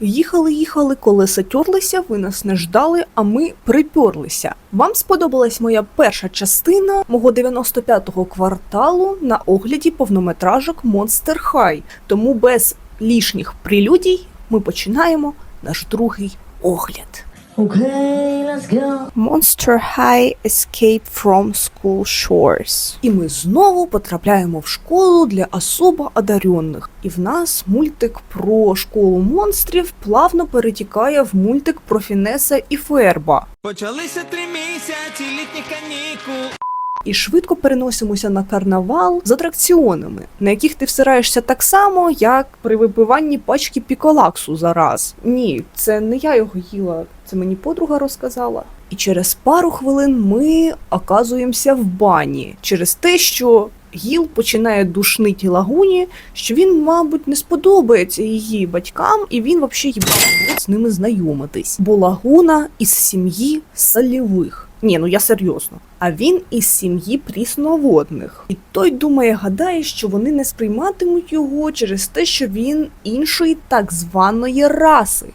Їхали, їхали, колеса тьорлися, ви нас не ждали, а ми приперлися. Вам сподобалась моя перша частина мого 95-го кварталу на огляді повнометражок Monster High. Тому без лішніх прелюдій ми починаємо наш другий огляд. Okay, let's go. Monster High Escape from School Shores. І ми знову потрапляємо в школу для особо одаренних. І в нас мультик про школу монстрів плавно перетікає в мультик про Фінеса і Ферба. Почалися три місяці літні канікул. І швидко переносимося на карнавал з атракціонами, на яких ти всираєшся так само, як при випиванні пачки піколаксу за раз. Ні, це не я його їла, це мені подруга розказала. І через пару хвилин ми оказуємося в бані через те, що Гіл починає душнити лагуні, що він, мабуть, не сподобається її батькам, і він взагалі їбав з ними знайомитись. Бо лагуна із сім'ї солівих. Ні, ну я серйозно. А він із сім'ї прісноводних. І той думає, гадає, що вони не сприйматимуть його через те, що він іншої так званої раси.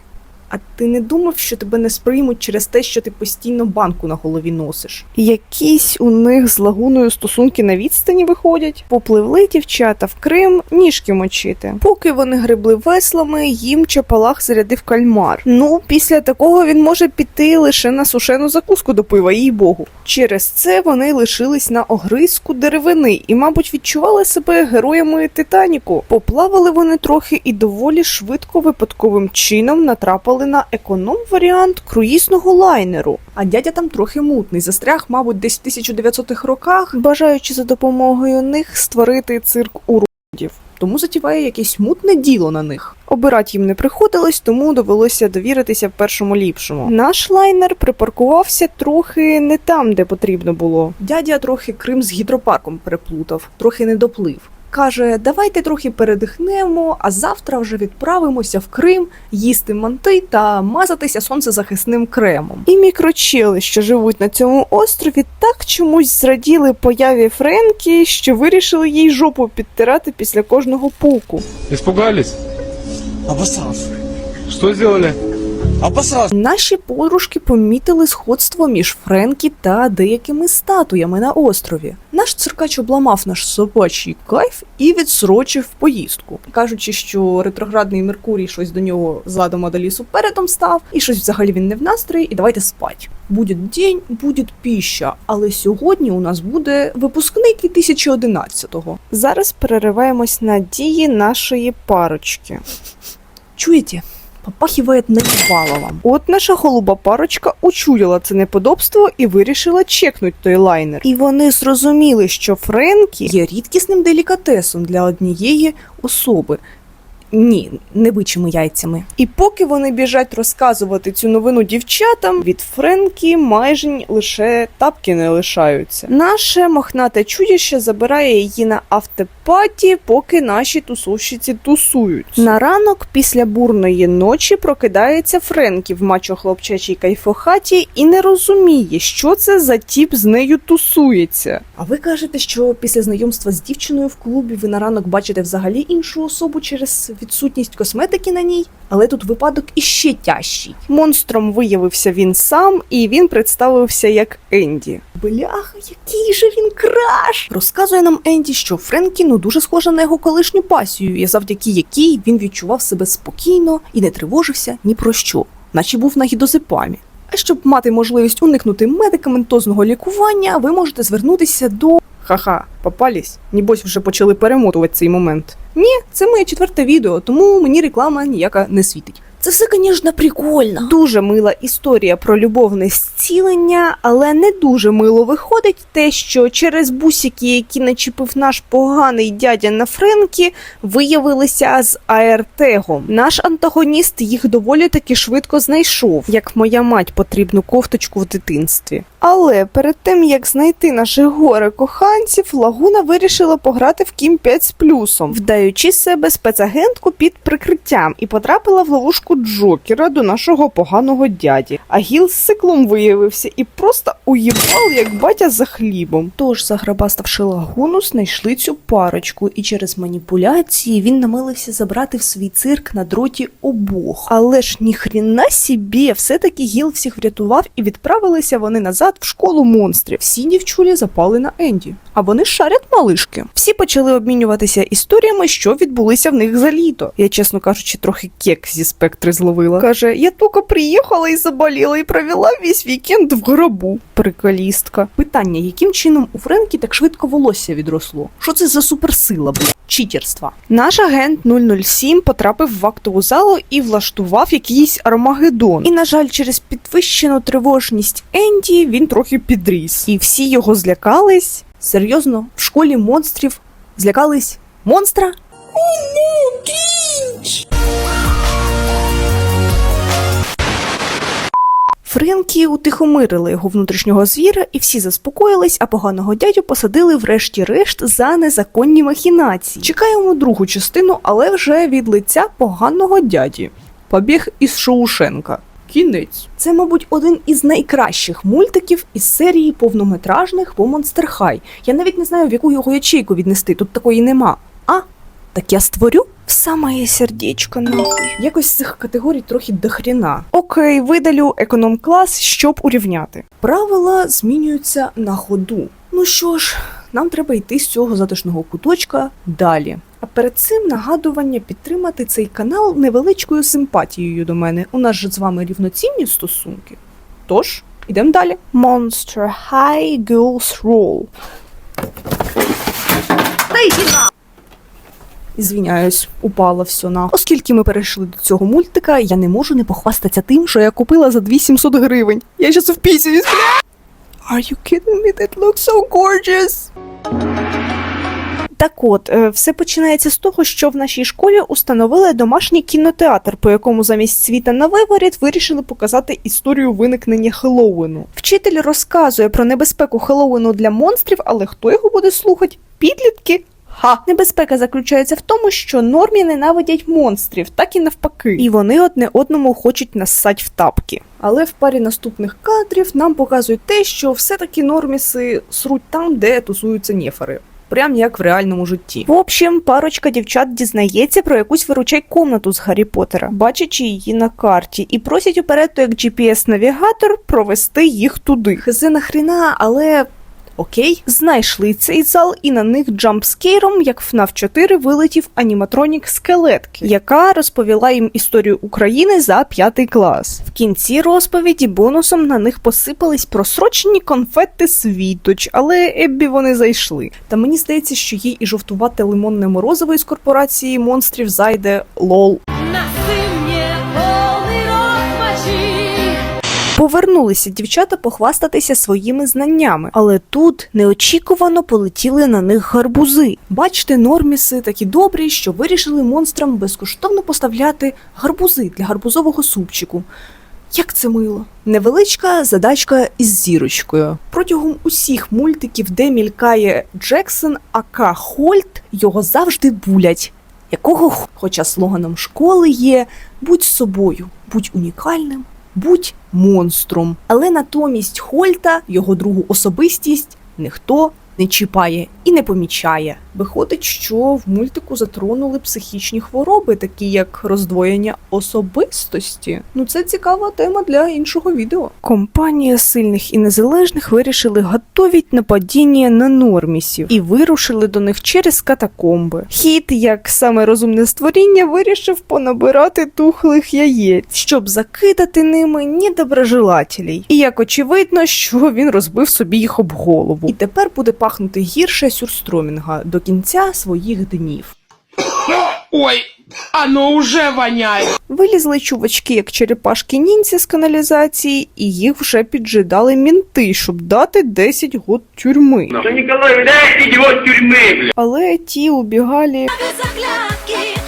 А ти не думав, що тебе не сприймуть через те, що ти постійно банку на голові носиш? Якісь у них з лагуною стосунки на відстані виходять. Попливли дівчата в Крим ніжки мочити. Поки вони гребли веслами, їм чапалах зарядив кальмар. Ну, після такого він може піти лише на сушену закуску до пива, їй богу. Через це вони лишились на огризку деревини і, мабуть, відчували себе героями Титаніку. Поплавали вони трохи і доволі швидко випадковим чином натрапили на економ-варіант круїзного лайнеру. А дядя там трохи мутний, застряг, мабуть, десь в 1900-х роках, бажаючи за допомогою них створити цирк уродів. Тому затіває якесь мутне діло на них. Обирати їм не приходилось, тому довелося довіритися першому ліпшому. Наш лайнер припаркувався трохи не там, де потрібно було. Дядя трохи Крим з гідропарком переплутав, трохи не доплив. Каже, давайте трохи передихнемо, а завтра вже відправимося в Крим їсти манти та мазатися сонцезахисним кремом. І мікрочели, що живуть на цьому острові, так чомусь зраділи появі Френкі, що вирішили їй жопу підтирати після кожного пуку. Испугались? Обосрался. Что сделали? Обосрался. Наші подружки помітили сходство між Френкі та деякими статуями на острові. Наш циркач обламав наш собачий кайф і відсрочив поїздку, кажучи, що ретроградний Меркурій щось до нього задом а до лісу передом став, і щось взагалі він не в настрої, і давайте спать. Буде день, буде піща, але сьогодні у нас буде випускний 2011-го. Зараз перериваємось на дії нашої парочки. Чуєте? Попахивает наебаловом. От наша голуба парочка учуяла це неподобство і вирішила чекнуть той лайнер. І вони зрозуміли, що Френкі є рідкісним делікатесом для однієї особи. Ні, не бичими яйцями. І поки вони біжать розказувати цю новину дівчатам, від Френкі майже лише тапки не лишаються. Наше мохнате чудіще забирає її на автопаті, поки наші тусовщиці тусують. На ранок після бурної ночі прокидається Френкі в мачо хлопчачій кайфохаті і не розуміє, що це за тіп з нею тусується. А ви кажете, що після знайомства з дівчиною в клубі ви на ранок бачите взагалі іншу особу через відсутність косметики на ній? Але тут випадок іще тяжчий. Монстром виявився він сам, і він представився як Енді. Бляха, який же він краш! Розказує нам Енді, що Френкі ну дуже схожа на його колишню пасію, і завдяки якій він відчував себе спокійно і не тривожився ні про що, наче був на гідозепамі. А щоб мати можливість уникнути медикаментозного лікування, ви можете звернутися до. Ха-ха, попались? Нібось вже почали перемотувати цей момент. Ні, це моє четверте відео, тому мені реклама ніяка не світить. Це все, звісно, прикольно. Дуже мила історія про любовне зцілення, але не дуже мило виходить те, що через бусики, які начепив наш поганий дядя на Френкі, виявилися з аертегом. Наш антагоніст їх доволі таки швидко знайшов, як моя мать потрібну кофточку в дитинстві. Але перед тим як знайти наших горе коханців, Лагуна вирішила пограти в Кім 5 з плюсом, вдаючи себе спецагентку під прикриттям і потрапила в ловушку сумочку Джокера до нашого поганого дяді. А Гіл з циклом виявився і просто уїбав, як батя за хлібом. Тож, заграбаставши лагуну, знайшли цю парочку, і через маніпуляції він намилився забрати в свій цирк на дроті обох. Але ж ніхрена собі, все-таки Гіл всіх врятував і відправилися вони назад в школу монстрів. Всі дівчулі запали на Енді. А вони шарять малишки. Всі почали обмінюватися історіями, що відбулися в них за літо. Я, чесно кажучи, трохи кек зі спектри зловила. Каже, я тільки приїхала і заболіла, і провела весь вікенд в гробу. Приколістка. Питання: яким чином у Френкі так швидко волосся відросло? Що це за суперсила? бля? Читерства. Наш агент 007 потрапив в актову залу і влаштував якийсь армагеддон. І, на жаль, через підвищену тривожність Енді він трохи підріс. І всі його злякались. Серйозно, в школі монстрів злякались монстра? Френкі утихомирили його внутрішнього звіра, і всі заспокоїлись, а поганого дядю посадили врешті-решт за незаконні махінації. Чекаємо другу частину, але вже від лиця поганого дяді. Побіг із Шоушенка. Кінець. Це, мабуть, один із найкращих мультиків із серії повнометражних по Monster High. Я навіть не знаю, в яку його ячейку віднести, тут такої нема. А, так я створю в самое сердечко, нахуй. Якось з цих категорій трохи дохріна. Окей, видалю економ-клас, щоб урівняти. Правила змінюються на ходу. Ну що ж, нам треба йти з цього затишного куточка далі. А перед цим нагадування підтримати цей канал невеличкою симпатією до мене. У нас же з вами рівноцінні стосунки. Тож, ідемо далі. Monster High Girls Roll. Та йди на! Звіняюсь, упала все на. Оскільки ми перейшли до цього мультика, я не можу не похвастатися тим, що я купила за 2700 гривень. Я щас впісюсь, бля. Are you kidding me? That looks so gorgeous. Так от, е, все починається з того, що в нашій школі установили домашній кінотеатр, по якому замість світа на виворіт вирішили показати історію виникнення Хеллоуіну. Вчитель розказує про небезпеку Хеллоуіну для монстрів, але хто його буде слухати? Підлітки? Ха, небезпека заключається в тому, що нормі ненавидять монстрів, так і навпаки, і вони одне одному хочуть нассать в тапки. Але в парі наступних кадрів нам показують те, що все-таки норміси сруть там, де тусуються нефери. Прям як в реальному житті. В общем, парочка дівчат дізнається про якусь виручай комнату з Гаррі Поттера, бачачи її на карті, і просять операту як GPS-навігатор провести їх туди. Хз нахріна, але Окей, знайшли цей зал, і на них джампскейром, як FNAF 4, вилетів аніматронік скелетки, яка розповіла їм історію України за п'ятий клас. В кінці розповіді бонусом на них посипались просрочені конфети світоч, але Еббі вони зайшли. Та мені здається, що їй і жовтувате лимонне морозиво із корпорації монстрів зайде лол. Повернулися дівчата похвастатися своїми знаннями, але тут неочікувано полетіли на них гарбузи. Бачите, норміси такі добрі, що вирішили монстрам безкоштовно поставляти гарбузи для гарбузового супчику. Як це мило. Невеличка задачка із зірочкою. Протягом усіх мультиків, де мількає Джексон, ака Хольт, його завжди булять. Якого хоча слоганом школи є будь собою, будь унікальним, будь монстром. Але натомість Хольта, його другу особистість, ніхто не чіпає і не помічає. Виходить, що в мультику затронули психічні хвороби, такі як роздвоєння особистості. Ну це цікава тема для іншого відео. Компанія сильних і незалежних вирішили готовіть нападіння на нормісів і вирушили до них через катакомби. Хіт, як саме розумне створіння, вирішив понабирати тухлих яєць, щоб закидати ними недоброжелателей. І як очевидно, що він розбив собі їх об голову. І тепер буде пахнути гірше сюрстромінга до кінця своїх днів. Ой, ано уже воняє! Вилізли чувачки, як черепашки нінці з каналізації, і їх вже піджидали мінти, щоб дати 10 год тюрми. Вы дайте его от. Але ті убігалі мои пятки.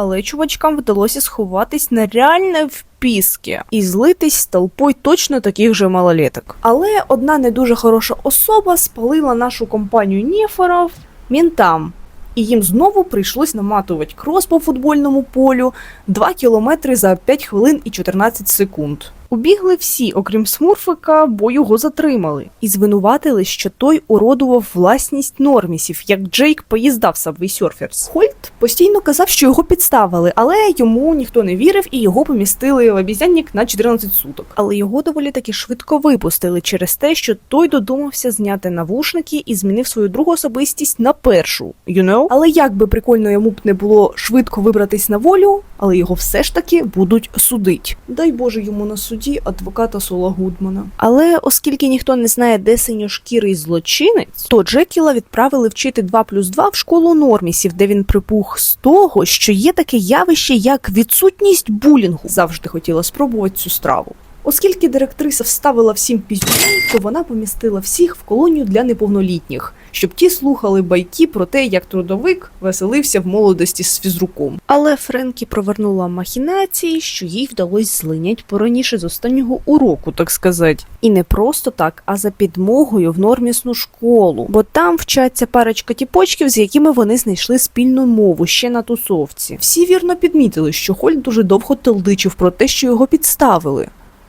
Але чувачкам вдалося сховатись на реальне Піски і злитись з толпою точно таких же малолеток. Але одна не дуже хороша особа спалила нашу компанію Нефоров мінтам. і їм знову прийшлось наматувати крос по футбольному полю 2 кілометри за 5 хвилин і 14 секунд. Убігли всі, окрім Смурфика, бо його затримали, і звинуватили, що той уродував власність нормісів, як Джейк поїздав Subway Surfers. Хольт постійно казав, що його підставили, але йому ніхто не вірив, і його помістили в обізянник на 14 суток. Але його доволі таки швидко випустили через те, що той додумався зняти навушники і змінив свою другу особистість на першу. You know? Але як би прикольно йому б не було швидко вибратись на волю, але його все ж таки будуть судить. Дай Боже йому на суді адвоката Сола Гудмана. Але оскільки ніхто не знає, де синьошкірий злочинець, то Джекіла відправили вчити 2 плюс 2 в школу нормісів, де він припух з того, що є таке явище, як відсутність булінгу. Завжди хотіла спробувати цю страву. Оскільки директриса вставила всім піздюлей, то вона помістила всіх в колонію для неповнолітніх, щоб ті слухали байки про те, як трудовик веселився в молодості з фізруком. Але Френкі провернула махінації, що їй вдалося злинять пораніше з останнього уроку, так сказати. І не просто так, а за підмогою в нормісну школу, бо там вчаться парочка тіпочків, з якими вони знайшли спільну мову ще на тусовці. Всі вірно підмітили, що Хольт дуже довго телдичив про те, що його підставили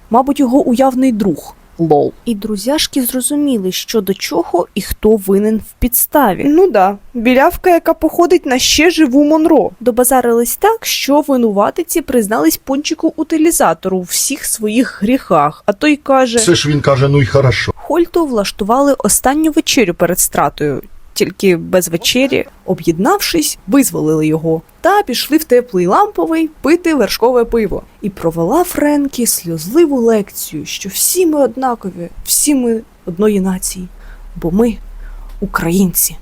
мабуть, його уявний друг. Лол. І друзяшки зрозуміли, що до чого і хто винен в підставі. Ну да, білявка, яка походить на ще живу Монро. Добазарились так, що винуватиці признались пончику утилізатору у всіх своїх гріхах. А той каже: Це ж він каже, ну й хорошо. Хольту влаштували останню вечерю перед стратою. Тільки без вечері, об'єднавшись, визволили його та пішли в теплий ламповий пити вершкове пиво. І провела Френкі сльозливу лекцію, що всі ми однакові, всі ми одної нації, бо ми українці.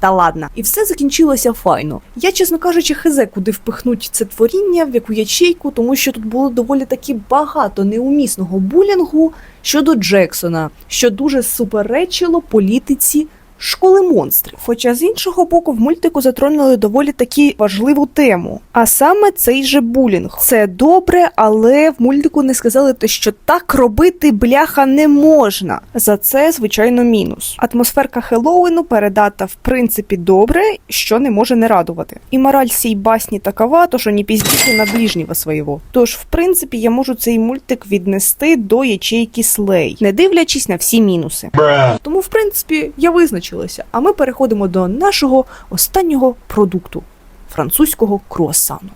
Та ладно, і все закінчилося файно. Я, чесно кажучи, хезе, куди впихнуть це творіння, в яку ячейку, тому що тут було доволі таки багато неумісного булінгу щодо Джексона, що дуже суперечило політиці школи монстрів. Хоча з іншого боку, в мультику затронули доволі таки важливу тему. А саме цей же булінг. Це добре, але в мультику не сказали те, що так робити бляха не можна. За це, звичайно, мінус. Атмосферка Хеллоуіну передата в принципі добре, що не може не радувати. І мораль сій басні такова, то що не піздіти на ближнього свого. Тож, в принципі, я можу цей мультик віднести до ячейки слей, не дивлячись на всі мінуси. Тому, в принципі, я визначилася. А ми переходимо до нашого останнього продукту французького круасану.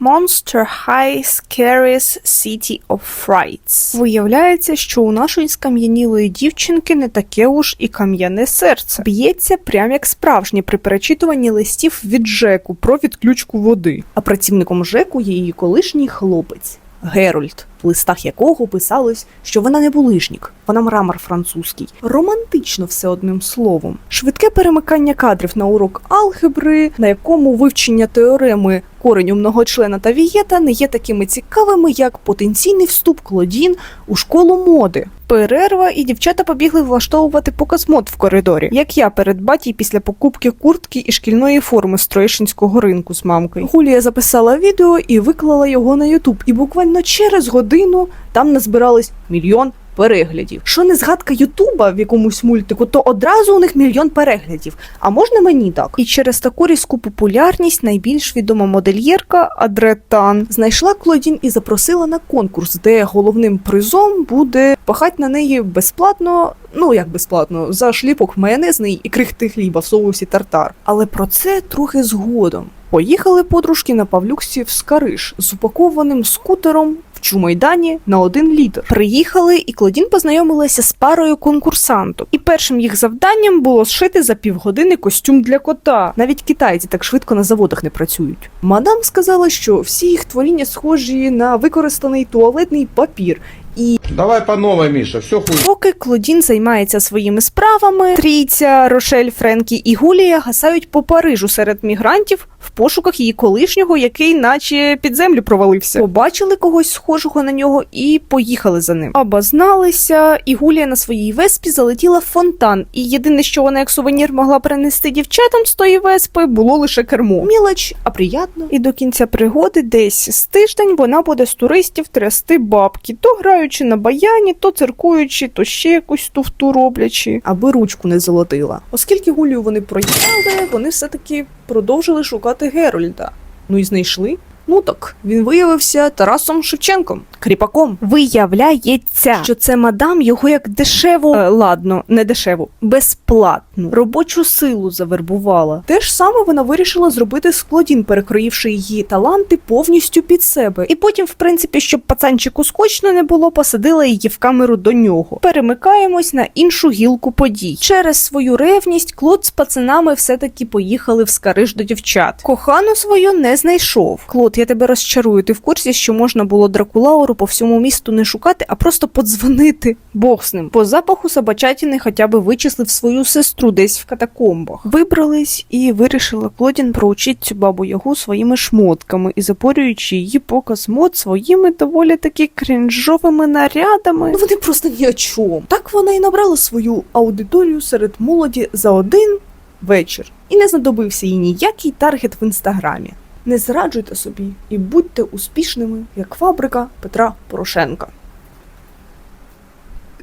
Monster High Scariest City of Frights. Виявляється, що у нашої скам'янілої дівчинки не таке уж і кам'яне серце. Б'ється прям як справжнє при перечитуванні листів від Жеку про відключку води. А працівником Жеку є її колишній хлопець. Герольд, в листах якого писалось, що вона не булижнік, вона мрамор французький. Романтично все одним словом. Швидке перемикання кадрів на урок алгебри, на якому вивчення теореми кореню многочлена та вієта не є такими цікавими, як потенційний вступ Клодін у школу моди. Перерва, і дівчата побігли влаштовувати показ мод в коридорі, як я перед батій після покупки куртки і шкільної форми з Троєщинського ринку з мамкою. Гулія записала відео і виклала його на Ютуб. І буквально через годину там назбирались мільйон. Переглядів, що не згадка Ютуба в якомусь мультику, то одразу у них мільйон переглядів. А можна мені так? І через таку різку популярність найбільш відома модельєрка Адретан знайшла Клодін і запросила на конкурс, де головним призом буде пахать на неї безплатно. Ну як безплатно, за шліпок майонезний і крихти хліба в соусі тартар. Але про це трохи згодом. Поїхали подружки на Павлюксі в Скариш з упакованим скутером в Чумайдані на один літр. Приїхали, і Клодін познайомилася з парою конкурсанток. І першим їх завданням було зшити за півгодини костюм для кота. Навіть китайці так швидко на заводах не працюють. Мадам сказала, що всі їх творіння схожі на використаний туалетний папір. І Давай по новой, Миша, все хуй. Поки Клодін займається своїми справами, трійця, Рошель, Френкі і Гулія гасають по Парижу серед мігрантів в пошуках її колишнього, який наче під землю провалився. Побачили когось схожого на нього і поїхали за ним. Обозналися, і Гулія на своїй веспі залетіла в фонтан. І єдине, що вона як сувенір могла принести дівчатам з тої веспи, було лише кермо. Мілоч, а приятно. І до кінця пригоди, десь з тиждень, вона буде з туристів трясти бабки, то граючи на баяні, то циркуючи, то ще якусь туфту роблячи, аби ручку не золотила. Оскільки Гулію вони проїхали, вони все-таки продовжили шукати Герольда. Ну і знайшли. Ну так, він виявився Тарасом Шевченком, кріпаком. Виявляється, що це мадам його як дешево, е, ладно, не дешево, безплатну робочу силу завербувала. Те ж саме вона вирішила зробити з Клодін, перекроївши її таланти повністю під себе. І потім, в принципі, щоб пацанчику скучно не було, посадила її в камеру до нього. Перемикаємось на іншу гілку подій. Через свою ревність Клод з пацанами все-таки поїхали в Скариж до дівчат. Кохану свою не знайшов. Клод, я тебе розчарую. Ти в курсі, що можна було Дракулауру по всьому місту не шукати, а просто подзвонити. Бог з ним. По запаху собачатіни хоча б вичислив свою сестру десь в катакомбах. Вибрались і вирішила Клодін проучити цю бабу Ягу своїми шмотками і запорюючи її показ мод своїми доволі таки крінжовими нарядами. Ну вони просто ні о чому. Так вона і набрала свою аудиторію серед молоді за один вечір. І не знадобився їй ніякий таргет в інстаграмі. Не зраджуйте собі і будьте успішними, як фабрика Петра Порошенка.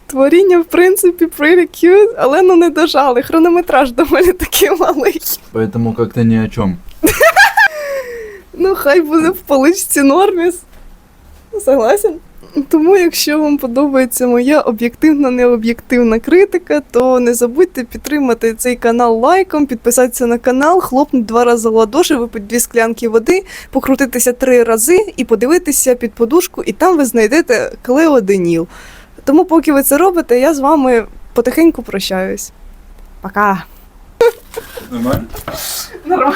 Творіння, в принципі, pretty cute, але ну не дожали. Хронометраж доволі таки малий. Поэтому как-то ни о чем. Ну, хай буде в поличці норміс. Согласен? Тому, якщо вам подобається моя об'єктивна необ'єктивна критика, то не забудьте підтримати цей канал лайком, підписатися на канал, хлопнути два рази в ладоші, випити дві склянки води, покрутитися три рази і подивитися під подушку, і там ви знайдете Клеоденіл. Тому, поки ви це робите, я з вами потихеньку прощаюсь. Пока. Нормально? Нормально.